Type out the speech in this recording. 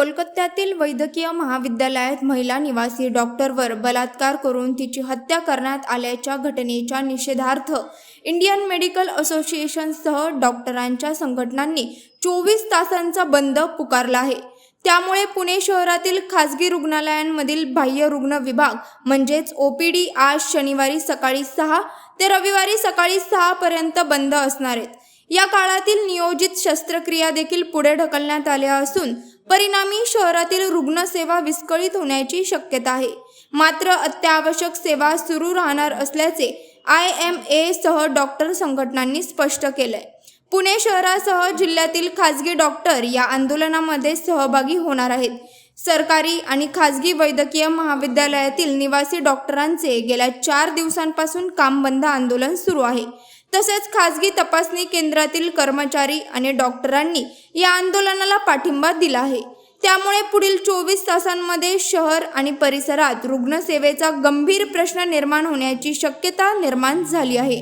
कोलकात्यातील वैद्यकीय महाविद्यालयात महिला निवासी डॉक्टरवर बलात्कार करून तिची हत्या करण्यात आल्याच्या घटनेच्या निषेधार्थ इंडियन मेडिकल असोसिएशनसह डॉक्टरांच्या संघटनांनी चोवीस तासांचा बंद पुकारला आहे. त्यामुळे पुणे शहरातील खासगी रुग्णालयांमधील बाह्य रुग्ण विभाग म्हणजेच ओपीडी आज शनिवारी सकाळी सहा ते रविवारी सकाळी सहा पर्यंत बंद असणार आहेत. या काळातील नियोजित शस्त्रक्रिया देखील पुढे ढकलण्यात आल्या असून परिणामी शहरातील रुग्णसेवा विस्कळीत होण्याची शक्यता आहे. मात्र अत्यावश्यक सेवा सुरू राहणार असल्याचे आय एम ए सह डॉक्टर संघटनांनी स्पष्ट केलंय. पुणे शहरासह जिल्ह्यातील खासगी डॉक्टर या आंदोलनामध्ये सहभागी होणार आहेत. सरकारी आणि खासगी वैद्यकीय महाविद्यालयातील निवासी डॉक्टरांचे गेल्या चार दिवसांपासून काम बंद आंदोलन सुरू आहे. तसेच खासगी तपासणी केंद्रातील कर्मचारी आणि डॉक्टरांनी या आंदोलनाला पाठिंबा दिला आहे. त्यामुळे पुढील चोवीस तासांमध्ये शहर आणि परिसरात रुग्णसेवेचा गंभीर प्रश्न निर्माण होण्याची शक्यता निर्माण झाली आहे.